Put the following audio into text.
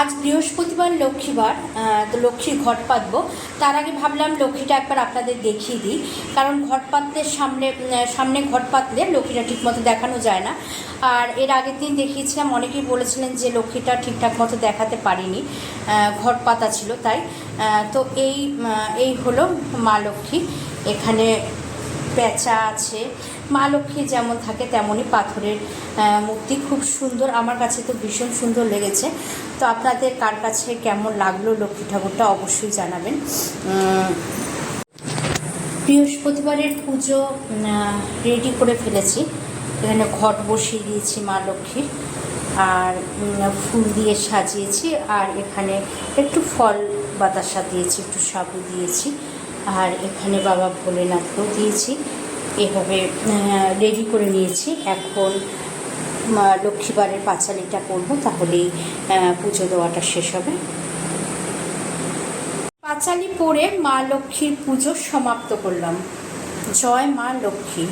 আজ বৃহস্পতিবার লক্ষ্মীবার তো লক্ষ্মীর ঘট পাতবো। তার আগে ভাবলাম লক্ষ্মীটা একবার আপনাদের দেখিয়ে দিই। কারণ ঘট পাতলে সামনে সামনে ঘট পাতলে লক্ষ্মীটা ঠিকমতো দেখানো যায় না। আর এর আগের দিন দেখিয়েছিলাম, অনেকেই বলেছিলেন যে লক্ষ্মীটা ঠিকঠাক মতো দেখাতে পারিনি। ঘট পাতা ছিল তাই। তো এই এই হলো মা লক্ষ্মী। এখানে পেঁচা আছে। মা লক্ষ্মী যেমন থাকে তেমনই পাথরের মূর্তি খুব সুন্দর। আমার কাছে তো ভীষণ সুন্দর লেগেছে। তো আপনাদের কার কাছে কেমন লাগল লক্ষ্মী ঠাকুরটা অবশ্যই জানাবেন। বৃহস্পতিবারের পুজো রেডি করে ফেলেছি। এখানে ঘট বসিয়ে দিয়েছি মা লক্ষ্মীর। আর ফুল দিয়ে সাজিয়েছি। আর এখানে একটু ফল বাতাসা দিয়েছি, একটু সাবু দিয়েছি। আর এখানে বাবা ভোলেনাথকেও দিয়েছি। এভাবে রেডি করে নিয়েছি। এখন লক্ষ্মীবারের পাঁচালিটা করব, তাহলেই পুজো দেওয়াটা শেষ হবে। পাঁচালি পরে মা লক্ষ্মীর পুজো সমাপ্ত করলাম। জয় মা লক্ষ্মী।